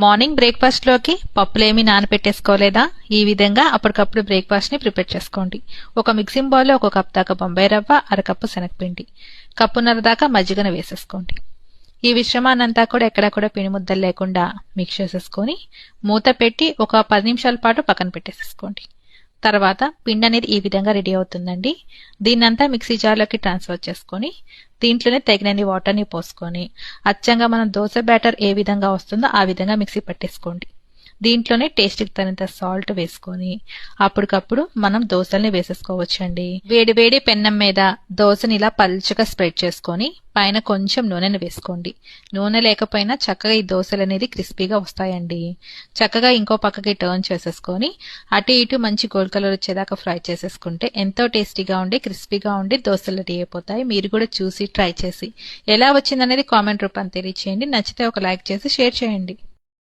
Morning బ్రేక్ఫాస్ట్లోకి పప్పులేమీ నానపెట్టేసుకోలేదా? ఈ విధంగా అప్పటికప్పుడు బ్రేక్ఫాస్ట్ని ప్రిపేర్ చేసుకోండి. ఒక మిక్సింగ్ బౌల్లో ఒక కప్ దాకా బొంబాయి రవ్వ అరకప్పు శనగపిండి. కప్పున్నర దాకా మజ్జిగను వేసేసుకోండి. ఈ మిశ్రమాన్నంతా కూడా ఎక్కడా కూడా పిండి ముద్దలు లేకుండా మిక్స్ చేసేసుకొని మూత పెట్టి ఒక పది నిమిషాల పాటు పక్కన పెట్టేసేసుకోండి. తర్వాత పిండి అనేది ఈ విధంగా రెడీ అవుతుందండి. దీన్నంతా మిక్సీ జార్లోకి ట్రాన్స్ఫర్ చేసుకొని దీంట్లోనే తగినన్ని వాటర్ని పోసుకొని అచ్చంగా మనం దోశ బ్యాటర్ ఏ విధంగా వస్తుందో ఆ విధంగా మిక్సీ పట్టేసుకోండి. దీంట్లోనే టేస్ట్కి తగినంత సాల్ట్ వేసుకొని అప్పటికప్పుడు మనం దోశల్ని వేసేసుకోవచ్చండి. వేడి వేడి పెన్నం మీద దోశని ఇలా పల్చగా స్ప్రెడ్ చేసుకొని పైన కొంచెం నూనెను వేసుకోండి. నూనె లేకపోయినా చక్కగా ఈ దోశలు అనేది క్రిస్పీగా వస్తాయండి. చక్కగా ఇంకో పక్కకి టర్న్ చేసేసుకొని అటు ఇటు మంచి గోల్డ్ కలర్ వచ్చేదాకా ఫ్రై చేసేసుకుంటే ఎంతో టేస్టీగా ఉండి క్రిస్పీగా ఉండి దోశలు రెడీ అయిపోతాయి. మీరు కూడా చూసి ట్రై చేసి ఎలా వచ్చిందనేది కామెంట్ రూపాన్ని తెలియచేయండి. నచ్చితే ఒక లైక్ చేసి షేర్ చేయండి.